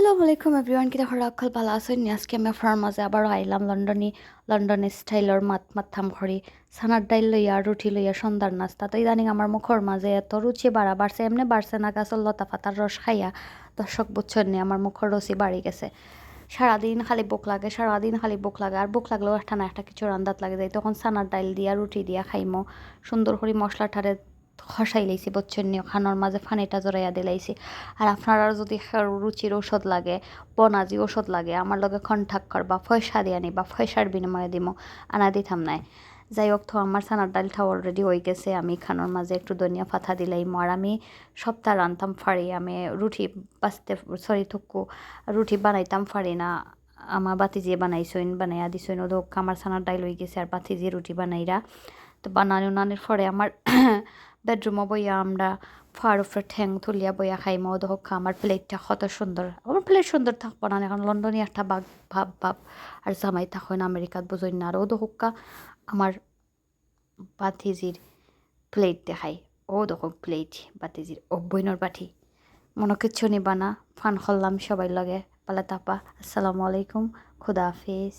আসসালামু আলাইকুম এভরিওয়ান কিতা হরা অকল ভালো আছেন আজকে আমি আপনার মাঝে আবারও আইলাম লন্ডনী লন্ডন স্টাইলর মাত মাথাম খড়ি সানার ডাইল লইয়া রুটি লইয়া সন্ধ্যার নাস্তা। তো ইদানিং আমার মুখর মাঝে এত রুচি বাড়া বাড়ছে এমনি বাড়ছে না গাছর লতা পাতার রস খাইয়া। দর্শক বুঝছেন নি আমার মুখর রসি বাড়ি গেছে। সারাদিন খালি বুক লাগে সারাদিন খালি বুক লাগে। আর বুক লাগলেও একটা না একটা কিছু রান্দাত লাগে যায়। তখন সানার ডাইল দিয়া রুটি দিয়া খাইমো। সুন্দর করে মশলা ঠারে খসাই লাইছি, বচ্চন নিয়ে খানোর মাঝে ফানিটা জড়াইয়া দিলাইছি আর আপনারা যদি কারও রুচির ঔষধ লাগে, বনাজি ঔষধ লাগে, আমার লগে কন্ট্যাক্ট করবা পয়সা দিয়ে আনি বা পয়সার বিনিময়ে দিব আনা দিতাম নাই। যাই হোক তো, আমার সানার ডালটা অলরেডি হয়ে গেছে, আমি খানোর মাঝে একটু ধনিয়া পাতা দিলাই আর আমি সপ্তাহ রান্তাম ফাড়ি, আমি রুটি বাঁচতে সরি থুকু, রুটি বানাইতাম ফাড়ি না আমার বাতিজিয়ে বানাইছইন, বানাইয়া দিছইন ওদক আমার সানার ডাইল হয়ে গেছে, আর বাতিজিয়ে রুটি বানাইরা। তো বানানি উনানির পরে আমার বেডরুমও বইয়া আমরা ফার উপরে ঠ্যাং তুলিয়া বইয়া খাই খাইমো ওদক আমার প্লেটটা কত সুন্দর। আমার প্লেট সুন্দর থাকব না, এখন লন্ডনে একটা বাঘ ভাব ভাব আর জামাই থাকো না, আমেরিকাত বুঝই না। আর ও দোকা আমার বাতিজির প্লেট দেখাই ও দেখো প্লেট বাতিজির। ও বইনর বাটি, মনে কিচ্ছু নিবা না, ফান করলাম সবাই লগে, পালা তাপা। আসসালামু আলাইকুম, খুদা হাফিজ।